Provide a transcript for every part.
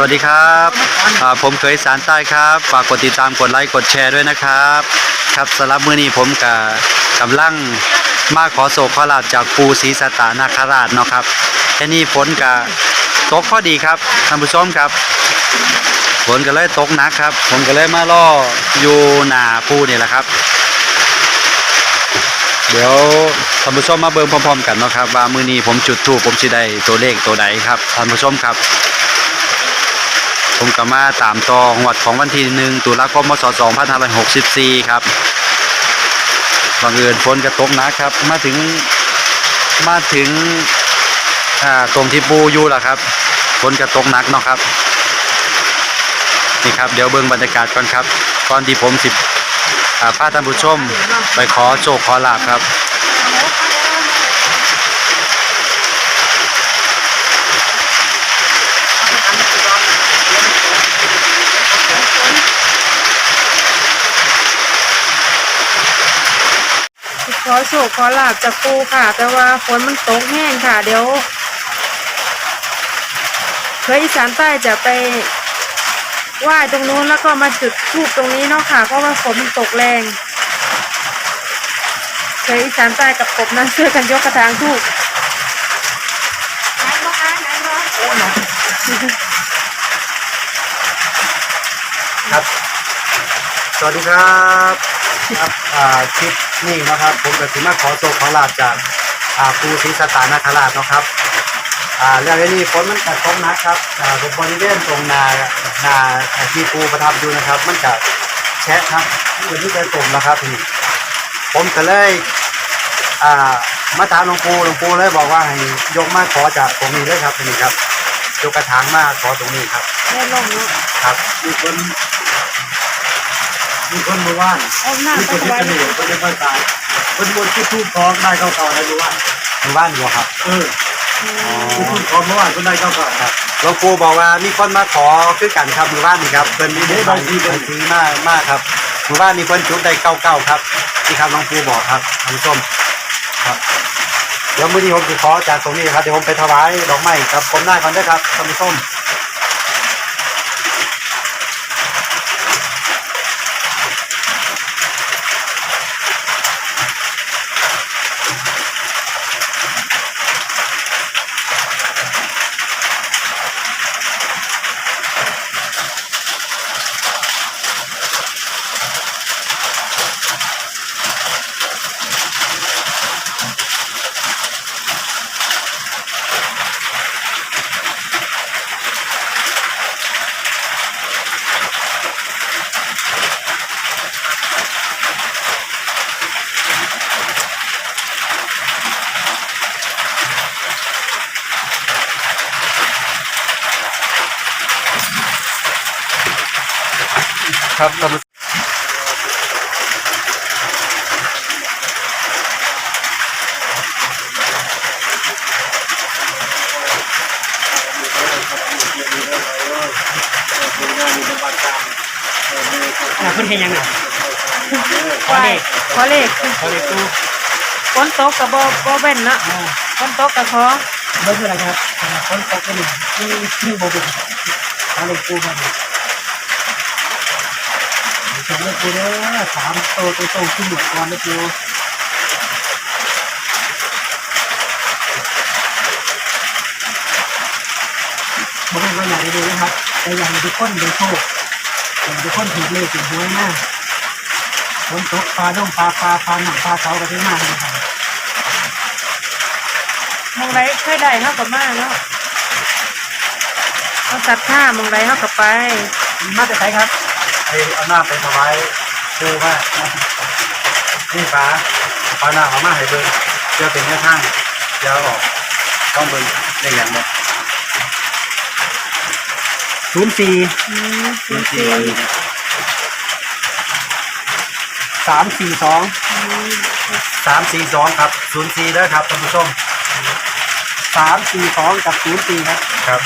สวัสดีครับผมเคยสารใต้ครับ ฝากกดติดตามกดไลค์กดแชร์ด้วยนะครับ ครับสำหรับมื้อนี้ผมกับกำลังมาขอโศกขอลาบจากปูศรีสตานาคราชเนาะครับแค่นี้ฝนกับตกพอดีครับท่านผู้ชมครับฝนก็เลยตกหนักครับ ผมก็เลยมาล่ออยู่หนาปูนี่แหละครับ เดี๋ยวท่านผู้ชมมาเบิ่งพร้อมๆ กันเนาะครับว่ามือนี้ผมจุดธูปผมสิได้ตัวเลขตัวใดครับท่านผู้ชมครับ ผมก็มาตามตองวัดของวันที่หนึ่งตุลาคมพศ2564 ครับบังเอิญฝนกระตกหนะครับ มาถึงมาถึงตรงที่ปูอยู่แล้วครับฝนกระตกหนักเนาะครับ นี่ครับเดี๋ยวเบิ่งบรรยากาศก่อนครับก่อนที่ผมสิอ่าพาท่านผู้ชมไปขอโชคขอลาบครับ อโชคขอลาบจากปูค่ะ แต่ว่าฝนมันตกแห้งค่ะ เดี๋ยวเคยอีสานใต้จะไปไหว้ตรงนู้นแล้วก็มาจุดทูบตรงนี้เนาะค่ะ เพราะว่าฝนมันตกแรงเคยอีสานใต้กับกบนะช่วยกันยกกระถางทูบครับ สวัสดีครับ ครับ อ่า คลิป นี้นะครับ ผมก็สิมาขอโชคขอลาบจากอ่าปูศรีสตานาคราชเนาะครับอ่าเรื่องนี้ฝนมันตกตกหนักครับอ่าบริเวณตรงนานาที่ปูประทับอยู่นะครับ มันจะแฉะครับมันที่เคยตกนะครับทีนี้ผมก็เลยอ่ามาถามหลวงปู่หลวงปู่เลยบอกว่าให้ยกมาขอจากตรงนี้เลยครับทีนี้ครับยกกระถางมาขอตรงนี้ครับได้ลงเนาะครับมีคน มีคนมาว่านเอาหน้ามีไปคนที่ไว้เสน่ห์คนที่ไม่ตายคนบนที่ทูบทองได้เก้าเก่าได้รู้ว่ามีว่านอยู่ครับเออที่ทูบทองเมื่อวานคนได้เก้าเก่า ครับหลวงปู่บอกว่ามีคนมาขอคือกันครับมีว่านนี่ครับเพิ่นมีได้บางที่เป็นทีมากมากครับมีว่านนี่เพิ่นจุดได้เก้าเก้าครับที่ครับหลวงปู่บอกครับท่านผู้ชมครับเดี๋ยวมื้อนี้ผมจะขอจากตรงนี้ครับเดี๋ยวผมไปถวายดอกไม้กับผมหน้าก่อนเด้อครับท่านผู้ชม ครับท่านผู้อ่าเพิ่นเฮ็ดหยังน่ะไหว้ขอเลขเขาเรียกตู้ฝนตกกับบ่บ่เว้นเนาะฝนตกกับขอเบิ่งอะไรครับคนตกกันนี่นี่นี่บ่เป็นเขาเรียกตู้มา เนี่ยฉันเรียกตู้เด้อสามโตโตโตขึ้นหมดก่อนนะตู้ผมเป็นคนอยากได้ดูนะครับแต่อยากให้ทุกคนได้โชคอยากให้ทุกคนถูกเลขถูกหวยมากฝนตกปลาด้งปลาปลาปลาหนังปลาเสากันได้มากเลยครับมองไรเคยได้เท่ากับมาเนาะเอาสัตว์ท่ามองไรเท่ากับไป มาแต่ไหนครับ ไอ้เอาหน้าไปถวายครูว่านี่ฟ้าฟ้าหน้าเอามาให้เบิ่งเพื่อเป็นแนวทางเดี๋ยวออกต้องเบิ่งได้อย่างเนี้ยศูนย์สี่อืมศูนย์สี่สี่สามสี่สองสามสี่สองครับศูนย์สี่เด้อครับท่านผู้ชมสามสี่สองกับศูนย์สี่ครับครับ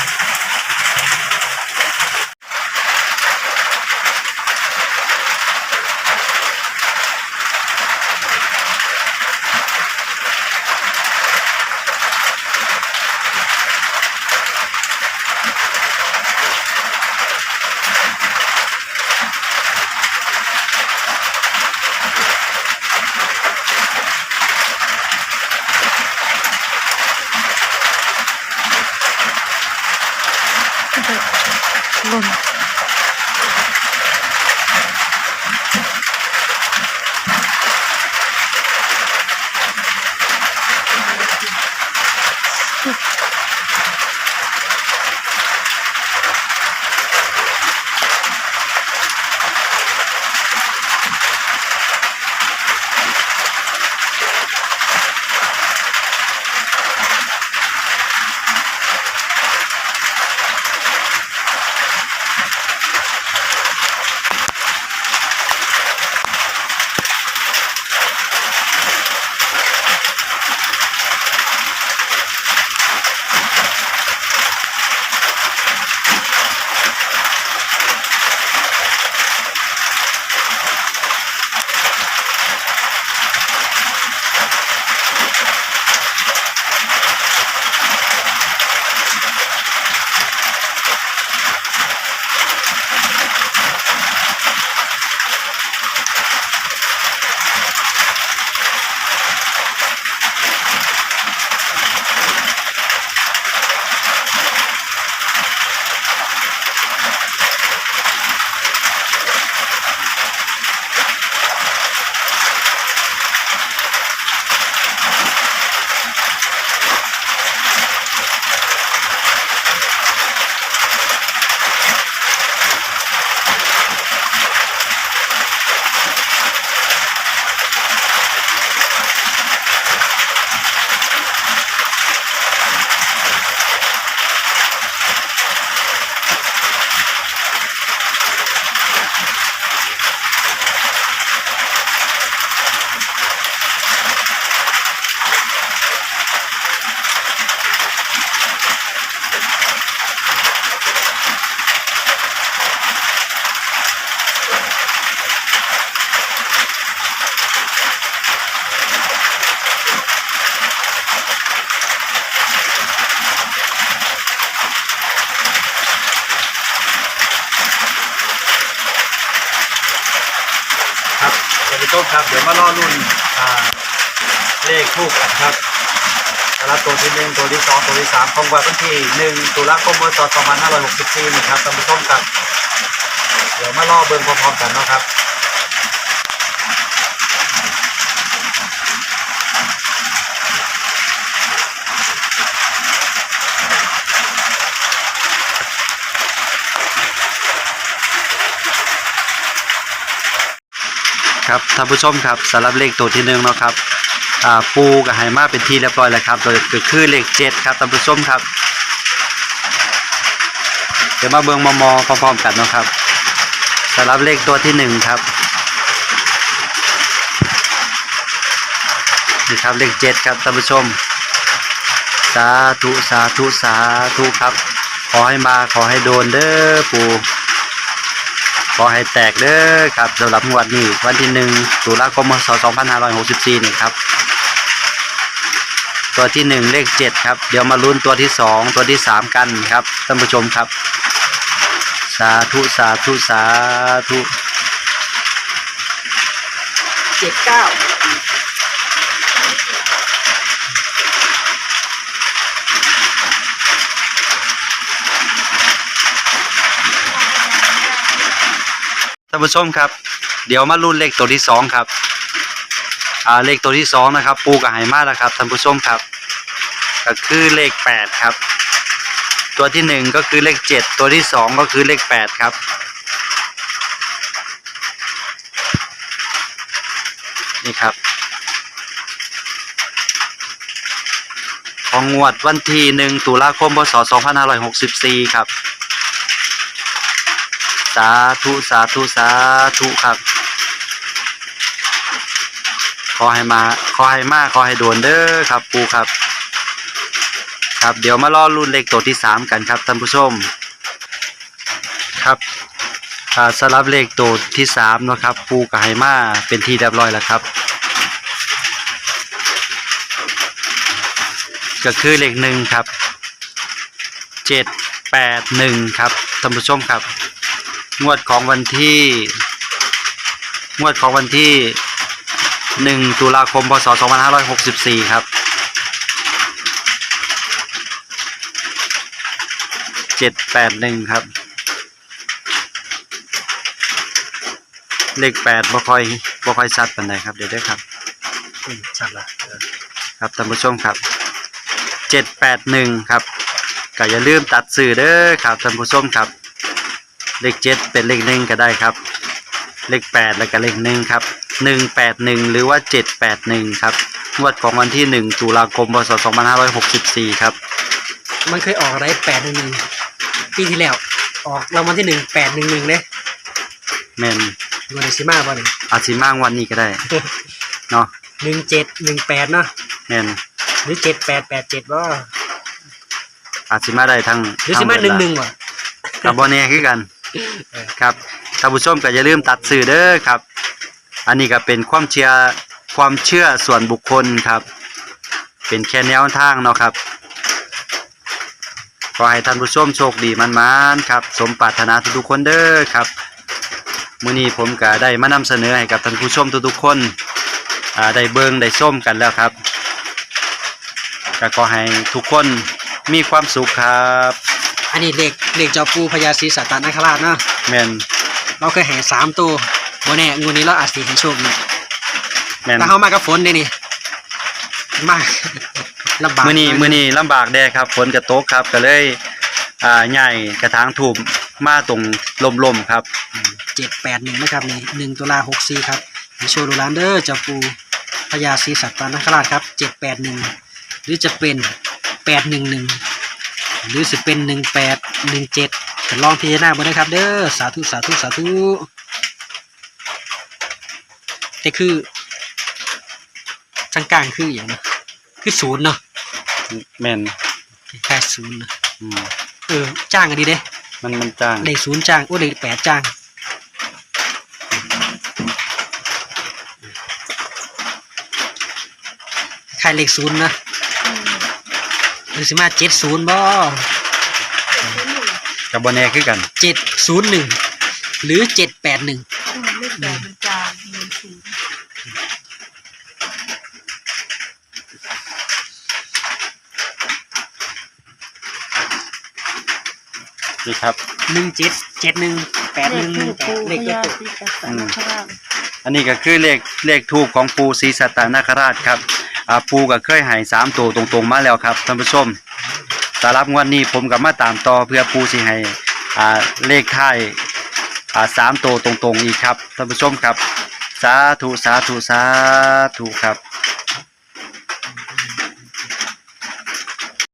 ชมครับเดี๋ยวมาล่อรุ่นอ่าเลขทูกกันครับสำหรับตัวที่หนึ่งตัวที่สองตัวที่สามของวันที่หนึ่งตุลาคมพศสองพันห้าร้อยหกสิบสี่นะครับท่านผู้ชมครับเดี๋ยวมาล่อเบิ่งพร้อมๆกันเนาะครับ ครับท่านผู้ชมครับสำหรับเลขตัวที่หนึ่งเนาะครับปูกับไหมาเป็นที่เรียบร้อยแล้วครับโดยคือเลขเจ็ดครับท่านผู้ชมครับ เดี๋ยวมาเบิ่งมอมอพร้อมๆกันเนาะครับสำหรับเลขตัวที่หนึ่งครับนี่ครับเลขเจ็ดครับท่านผู้ชม สาธุสาธุสาธุครับ ขอให้มาขอให้โดนเด้อปู อให้แตกเด้อครับสำหรับงวดนี้วันที่หนึ่งตุลาคมพศ2564นี่ครับตัวที่หนึ่งเลขเจ็ดครับ เดี๋ยวมาลุ้นตัวที่สองตัวที่สามกันครับท่านผู้ชมครับ สาธุ สาธุ สาธุเจ็ดเก้า ผู้ชมครับ เดี๋ยวมาลุ้นเลขตัวที่สองครับอ่าเลขตัวที่สองนะครับ ปูกับไหมาแล้วครับท่านผู้ชมครับ ก็คือเลขแปดครับ ตัวที่หนึ่งก็คือเลขเจ็ดตัวที่สองก็คือเลขแปดครับนี่ครับของงวดวันที่หนึ่งตุลาคมพศ2564 ครับ สาธุสาธุสาธุครับ ขอให้มา ขอให้มาขอให้โดนเด้อครับปูครับ ครับเดี๋ยวมารอรุ่นเลขตัวที่สามกันครับท่านผู้ชม ครับสำหรับเลขตัวที่สามนะครับ ปูกับไฮมาเป็นที่เรียบร้อยแล้วครับก็คือเลขหนึ่งครับเจ็ดแปดหนึ่งครับท่านผู้ชมครับ งวดของวันที่ งวดของวันที่หนึ่งตุลาคม พศสองพันห้าร้อยหกสิบสี่ครับเเจ็ดแปดหนึ่งครับ เลขแปดบ่ค่อยบ่ค่อยชัดปานใดครับ เดี๋ยวได้อครับอืมชัดละเออครับท่านผู้ชมครับเจ็ดแปดหนึ่งครับก็อย่าลืมตัดสื่อเด้อครับท่านผู้ชมครับ เลขเจ็ดเป็นเลขหนึ่งก็ได้ครับ เลขแปดแล้วก็เลขหนึ่งครับหนึ่งแปดหนึ่งหรือว่าเจ็ดแปดหนึ่งครับงวดของวันที่หนึ่งตุลาคมพศสองพันห้าร้อยหกสิบสี่ครับมันเคยออกอะไรแปดหนึ่งหนึ่งปีที่แล้วออกรางวัลที่หนึ่งแปดหนึ่งหนึ่งเลยแมนเงินซิมาบ่หนึ่งอาจสิมางวันนี้ก็ได้เนาะหนึ่งเจ็ดหนึ่งแปดเนาะแมนหรือเจ็ดแปดแปดเจ็ดว่าอาจสิมาได้ทั้งหรือซิมาหนึ่งหนึ่งว่ะกับบอแน่คือกันเออ ครับท่านผู้ชมก็อย่าลืมตัดสื่อเด้อครับ อันนี้ก็เป็นความเชื่อความเชื่อส่วนบุคคลครับ เป็นแค่แนวทางเนาะครับขอให้ท่านผู้ชมโชคดีมันๆครับ สมปรารถนาทุกๆคนเด้อครับมื้อนี้ผมก็ได้มานำเสนอให้กับท่านผู้ชมทุกๆคนอ่าได้เบิงได้ส้มกันแล้วครับก็ขอให้ทุกคนมีความสุขครับ อันนี้เลขเลขเจ้าปูพญาศรีสัตตนาคราชเนาะแม่นเราเคยแห่สามตัวบ่แน่งวดนี้เราอาจสิให้โชคนะแม่นแต่เขามากับฝนเด้นี่มากลำบากมื้อนี้มื้อนี้ลำบากแด้ครับฝนกระตกครับก็เลยอ่าใหญ่กระถางถูกมาตรงลมๆครับเจ็ดแปดหนึ่งนะครับนี่หนึ่งตุลาหกสี่ครับให้โชว์ดูร้านเด้อเจ้าปูพญาศรีสัตตนาคราชครับเจ็ดแปดหนึ่งหรือจะเป็นแปดหนึ่งหนึ่ง หรือจะเป็นหนึ่งแปดหนึ่งเจ็ดลองพิจารณาบ่ได้ครับ เด้อสาธุสาธุสาธุแต่คือทางกลางคืออย่างนะคือศูนย์เนาะแม่นแค่ศูนย์นะอืมเออจ้างกันดีเด้ มันมันจ้างเลขศูนย์จ้างโอ้เลขแปดจ้างใครเลขศูนย์นะ หรือสิมาเจ็ดศูนย์บ่กับบ่แน่คือกันเจ็ดศูนย์หนึ่งหรือเจ็ดแปดหนึ่งเลขแปดมันจางหนึ่งศูนย์นี่ครับ หนึ่งเจ็ดเจ็ดหนึ่งแปดหนึ่งหนึ่งแปดเลเลขขเจ็ดพตัวญาศรีสัตตนาคราชอันนี้ก็คือเลขเลขทูปของปูศรีสัตตนาคราชครับ อ่าปูก็เคยให้สามตัวตรงๆมาแล้วครับท่านผู้ชมสำหรับงวดนี้ผมกับมาตามต่อเพื่อปูสิให้อ่าเลขท้ายอ่าสามตัวตรงๆอีกครับท่านผู้ชมครับ สาธุสาธุสาธุครับ